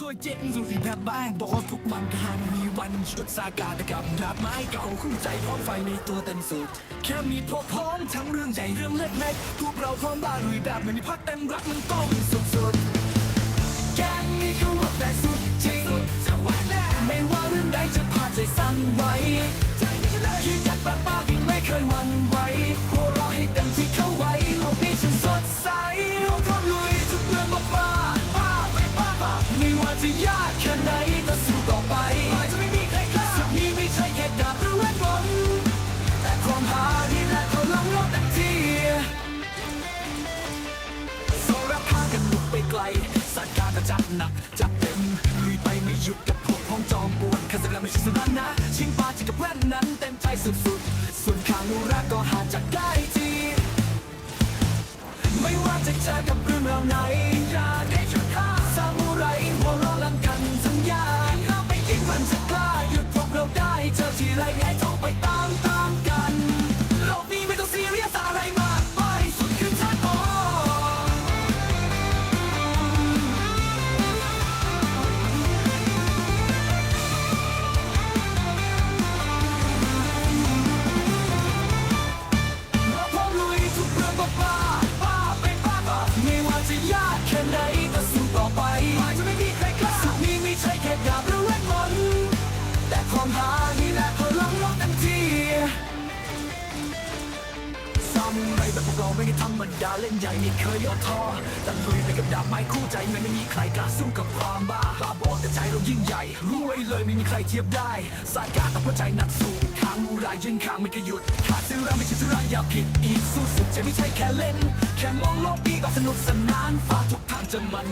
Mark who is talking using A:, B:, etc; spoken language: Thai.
A: ด้วยเจ๊งสุริแบบบ้างบอกว่าทุกมันก็หันมีวันหยุดสากาตกับดาบไม้เก่าคู่ใจพร้อมไฟในตัวเต็มสุด แค่มีพวกพ้องทั้งเรื่องใหญ่เรื่องเล็กๆพวกเราพร้อมบ้าลุยแบบไม่มีพักเต็มรักมันต้องสุดๆแกงนี้เขาว่าแต่สุดจริงจะว่าแน่ไม่ว่าเรื่องใดจะพาใจสั่นไหวยืนหยัดแบบป้ายิ่ไม่เคยหวั่นไหวหัว จะยากแค่ไหนก็สู้ต่อไปจะไม่มีใครกล้าสุดนี้ไม่ใช่แค่ดาบหรือเวทมนต์แต่ความหานี่แหละเขาลงลกเต็มที่โซรับพากันลุกไปไกลสัตว์การกระจัดหนักจับเต็มลุยไปไม่หยุดกับพวกพ้องจอมปวดคาสแล้วไม่ใช่สุนัขนะ ชิงปาจิกับแว่นนั้นเต็มใจสุดๆส่วนข้างนูรักก็หาจากได้ทีไม่ว่าจะเจอกับเรื่องราวไหน ความหานี่แหละพลังลกเต็มที่ซามูไรแบบพวกเราไม่ได้ธรรมดาเล่นใหญ่ไม่เคยย่อท้อแต่ลุยไปกับดาบไม้คู่ใจไม่ไม่มีใครกล้าสู้กับความบ้าบ้าบอแต่ใจเรายิ่งใหญ่รวยเลยไม่มีใครเทียบได้สายการต้งหัวใจนักสู้ทางมูไรยืนข้างไม่เคยหยุดขาดซื้อราไม่ใช่ซื้อราอย่าผิดอีกสู้สุดจะไม่ใช่แค่เล่น แค่มองโลกดีก็สนุกสนานฝากทุกทางจะมัน